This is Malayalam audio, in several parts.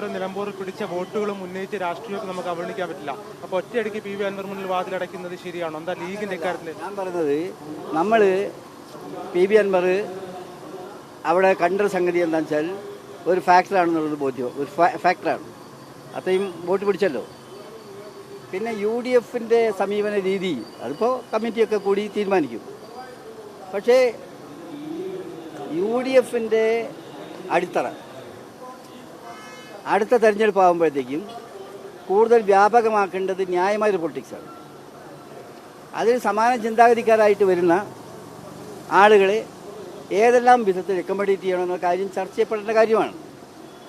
അൻവർ നിലമ്പൂർ പിടിച്ച വോട്ടുകളും ഉന്നയിച്ച രാഷ്ട്രീയമൊക്കെ നമുക്ക് അവഗണിക്കാൻ പറ്റില്ല. അപ്പൊ ഒറ്റയടിക്ക് പി വി അൻവർ മുന്നിൽ വാതിലടയ്ക്കുന്നത് ശരിയാണോ? എന്താ ലീഗിന്റെ കാര്യത്തിൽ ഞാൻ പറയുന്നത് നമ്മൾ പി ബി അൻവർ അവിടെ കണ്ട സംഗതി എന്താ വെച്ചാൽ ഒരു ഫാക്ടറാണെന്നുള്ളത് ബോധ്യം. ഒരു ഫാക്ടറാണ്. അത്രയും വോട്ട് പിടിച്ചല്ലോ. പിന്നെ യു ഡി എഫിന്റെ സമീപന രീതി അതിപ്പോൾ കമ്മിറ്റിയൊക്കെ കൂടി തീരുമാനിക്കും. പക്ഷേ യു ഡി എഫിന്റെ അടിത്തറ അടുത്ത തെരഞ്ഞെടുപ്പ് ആകുമ്പോഴത്തേക്കും കൂടുതൽ വ്യാപകമാക്കേണ്ടത് ന്യായമായൊരു പൊളിറ്റിക്സാണ് അതിൽ സമാന ചിന്താഗതിക്കാരായിട്ട് വരുന്ന ആളുകളെ ഏതെല്ലാം വിധത്തിൽ ചെയ്യണം ചെയ്യണമെന്ന കാര്യം ചർച്ച ചെയ്യപ്പെടേണ്ട കാര്യമാണ്.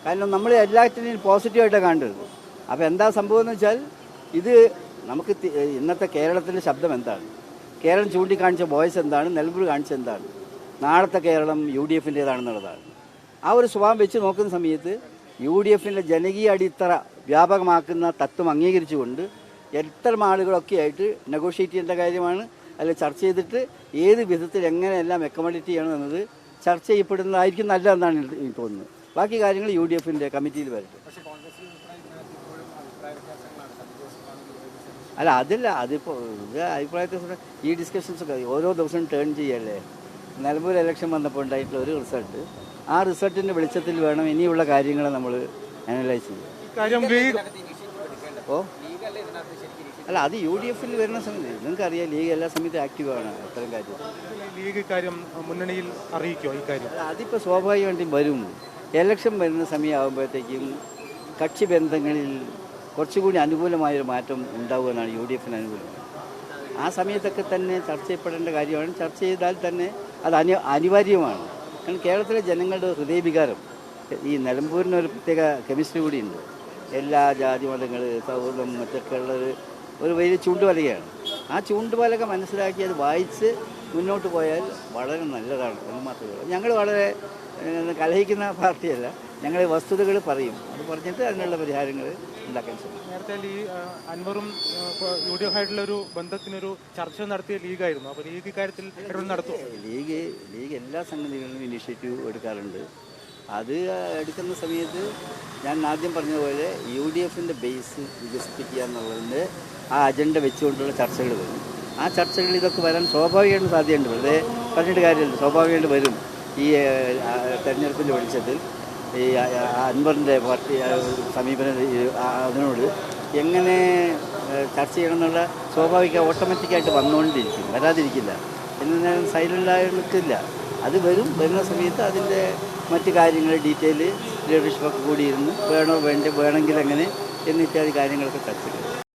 കാരണം നമ്മൾ എല്ലാറ്റിനെയും പോസിറ്റീവായിട്ടാണ് കണ്ടത് അപ്പോൾ എന്താ സംഭവം എന്ന് വെച്ചാൽ ഇത് നമുക്ക് ഇന്നത്തെ കേരളത്തിന്റെ ശബ്ദം എന്താണ്? കേരളം ചൂണ്ടിക്കാണിച്ച വോയിസ് എന്താണ്? നിലമ്പൂർ കാണിച്ച എന്താണ്? നാളത്തെ കേരളം യു ഡി എഫിന്റേതാണെന്നുള്ളതാണ്. ആ ഒരു സ്വഭാവം വെച്ച് നോക്കുന്ന സമയത്ത് യു ഡി എഫിന്റെ ജനകീയ അടിത്തറ വ്യാപകമാക്കുന്ന തത്വം അംഗീകരിച്ചുകൊണ്ട് എത്ര ആളുകളൊക്കെ ആയിട്ട് നെഗോഷിയേറ്റ് ചെയ്യേണ്ട കാര്യമാണ് അല്ലെ ചർച്ച ചെയ്തിട്ട് ഏത് വിധത്തിൽ എങ്ങനെയെല്ലാം അക്കോമഡേറ്റ് ചെയ്യണം എന്നത് ചർച്ച ചെയ്യപ്പെടുന്നതായിരിക്കും നല്ലതെന്നാണ് എനിക്ക് തോന്നുന്നത്. ബാക്കി കാര്യങ്ങൾ യു ഡി എഫിന്റെ കമ്മിറ്റിയിൽ വരട്ടെ അല്ല അതില്ല അതിപ്പോൾ ഇത് അഭിപ്രായത്തെ ഈ ഡിസ്കഷൻസ് ഒക്കെ ഓരോ ദിവസവും ടേൺ ചെയ്യല്ലേ? നിലമ്പൂർ ഇലക്ഷൻ വന്നപ്പോൾ ഉണ്ടായിട്ടുള്ള ഒരു റിസൾട്ട് ആ റിസൾട്ടിന്റെ വെളിച്ചത്തിൽ വേണം ഇനിയുള്ള കാര്യങ്ങൾ നമ്മൾ അനലൈസ് ചെയ്യും ഓ? അല്ല അത് യു ഡി എഫിൽ വരുന്ന സമയത്ത് നിങ്ങൾക്കറിയാം ലീഗ് എല്ലാ സമയത്തും ആക്റ്റീവാണ് അത്തരം കാര്യം. ലീഗ് കാര്യം മുന്നണിയിൽ അറിയിക്കോ ഇക്കാര്യം അല്ല അതിപ്പോൾ സ്വാഭാവികമായിട്ടും വരും. എലക്ഷൻ വരുന്ന സമയമാകുമ്പോഴത്തേക്കും കക്ഷി ബന്ധങ്ങളിൽ കുറച്ചുകൂടി അനുകൂലമായൊരു മാറ്റം ഉണ്ടാവുമെന്നാണ് യു ഡി എഫിന് അനുകൂലം. ആ സമയത്തൊക്കെ തന്നെ ചർച്ച ചെയ്യപ്പെടേണ്ട കാര്യമാണ്. ചർച്ച ചെയ്താൽ തന്നെ അത് അനി അനിവാര്യമാണ്. കാരണം കേരളത്തിലെ ജനങ്ങളുടെ ഹൃദയവികാരം ഈ നിലമ്പൂരിന് ഒരു പ്രത്യേക കെമിസ്ട്രി കൂടിയുണ്ട്. എല്ലാ ജാതി മതങ്ങൾ സൗഹൃദം മറ്റൊക്കെ ഒരു വലിയ ചൂണ്ടുവലകയാണ് ആ ചൂണ്ടുവലക മനസ്സിലാക്കി അത് വായിച്ച് മുന്നോട്ട് പോയാൽ വളരെ നല്ലതാണ് എന്ന് മാത്രമേ ഉള്ളൂ. ഞങ്ങൾ വളരെ കലഹിക്കുന്ന പാർട്ടിയല്ല. ഞങ്ങൾ വസ്തുതകൾ പറയും. അത് പറഞ്ഞിട്ട് അതിനുള്ള പരിഹാരങ്ങൾ ഉണ്ടാക്കാൻ ശ്രമിക്കും. നേരത്തെ ഈ അൻവറും യു ഡി എഫ് ആയിട്ടുള്ളൊരു ബന്ധത്തിനൊരു ചർച്ച നടത്തിയ ലീഗായിരുന്നു. അപ്പോൾ ലീഗ് ഇക്കാര്യത്തിൽ നടത്തും ലീഗ് ലീഗ് എല്ലാ സംഗതികളിലും ഇനിഷ്യേറ്റീവ് എടുക്കാറുണ്ട്. അത് എടുക്കുന്ന സമയത്ത് ഞാൻ ആദ്യം പറഞ്ഞതുപോലെ യു ഡി എഫിന്റെ ബേസ് വികസിപ്പിക്കുക എന്നുള്ളതിന്റെ ആ അജണ്ട വെച്ചുകൊണ്ടുള്ള ചർച്ചകൾ വരും. ആ ചർച്ചകളിൽ ഇതൊക്കെ വരാൻ സ്വാഭാവികമായിട്ടും സാധ്യതയുണ്ട്. വെറുതെ പറഞ്ഞിട്ട് കാര്യമില്ല. സ്വാഭാവികമായിട്ട് വരും. ഈ തെരഞ്ഞെടുപ്പിന്റെ വെളിച്ചത്തിൽ. ഈ അൻവറിന്റെ പാർട്ടി സമീപനം അതിനോട് എങ്ങനെ ചർച്ച ചെയ്യണം എന്നുള്ള സ്വാഭാവിക ഓട്ടോമാറ്റിക്കായിട്ട് വന്നുകൊണ്ടിരിക്കും വരാതിരിക്കില്ല. എന്ന് സൈലന്റായി നിൽക്കില്ല. അത് വരും വരുന്ന സമയത്ത് അതിന്റെ മറ്റു കാര്യങ്ങൾ ഡീറ്റെയിൽ ലീഡർഷിപ്പൊക്കെ കൂടിയിരുന്നു വേണോ വേണ്ട വേണമെങ്കിൽ എങ്ങനെ എന്നിത്യാദി കാര്യങ്ങളൊക്കെ ചർച്ച ചെയ്യും.